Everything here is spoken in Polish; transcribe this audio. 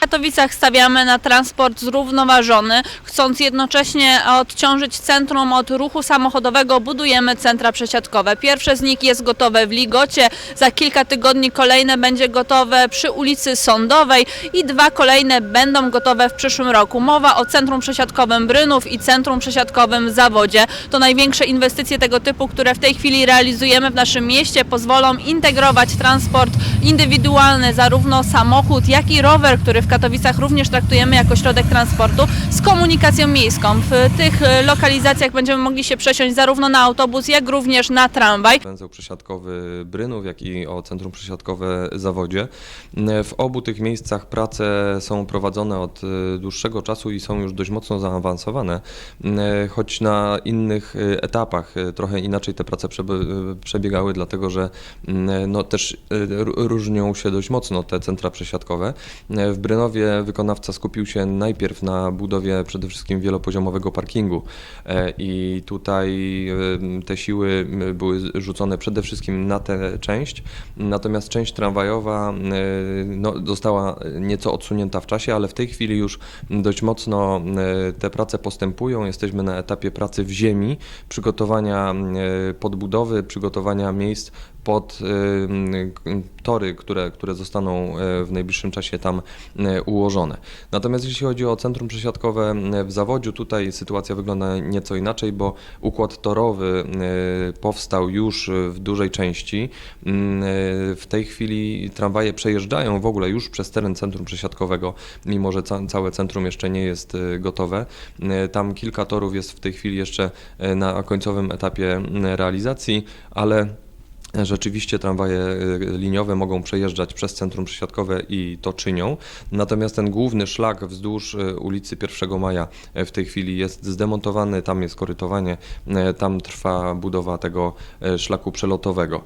W Katowicach stawiamy na transport zrównoważony, chcąc jednocześnie odciążyć centrum od ruchu samochodowego, budujemy centra przesiadkowe. Pierwsze z nich jest gotowe w Ligocie, za kilka tygodni kolejne będzie gotowe przy ulicy Sądowej i dwa kolejne będą gotowe w przyszłym roku. Mowa o centrum przesiadkowym Brynów i centrum przesiadkowym Zawodzie. To największe inwestycje tego typu, które w tej chwili realizujemy w naszym mieście, pozwolą integrować transport indywidualny, zarówno samochód, jak i rower, który w Katowicach również traktujemy jako środek transportu, z komunikacją miejską. W tych e, lokalizacjach będziemy mogli się przesiąść zarówno na autobus, jak również na tramwaj. Węzeł przesiadkowy Brynów, jak i o centrum przesiadkowe Zawodzie. W obu tych miejscach prace są prowadzone od e, dłuższego czasu i są już dość mocno zaawansowane, choć na innych e, etapach trochę inaczej te prace przebiegały, dlatego że no, też różnią się dość mocno te centra przesiadkowe. W Wykonawca skupił się najpierw na budowie przede wszystkim wielopoziomowego parkingu E, i tutaj te siły były rzucone przede wszystkim na tę część, natomiast część tramwajowa e, no, została nieco odsunięta w czasie, ale w tej chwili już dość mocno e, te prace postępują. Jesteśmy na etapie pracy w ziemi, przygotowania podbudowy, przygotowania miejsc pod tory, które, które zostaną e, w najbliższym czasie tam e, ułożone. Natomiast jeśli chodzi o centrum przesiadkowe e, w Zawodziu, tutaj sytuacja wygląda nieco inaczej, bo układ torowy powstał już w dużej części. W tej chwili tramwaje przejeżdżają w ogóle już przez teren centrum przesiadkowego, mimo że ca całe centrum jeszcze nie jest gotowe. Tam kilka torów jest w tej chwili jeszcze na końcowym etapie realizacji, ale Rzeczywiście tramwaje y, liniowe mogą przejeżdżać przez centrum przesiadkowe i to czynią. Natomiast ten główny szlak wzdłuż y, ulicy 1 Maja y, w tej chwili jest zdemontowany, tam jest korytowanie, tam trwa budowa tego szlaku przelotowego.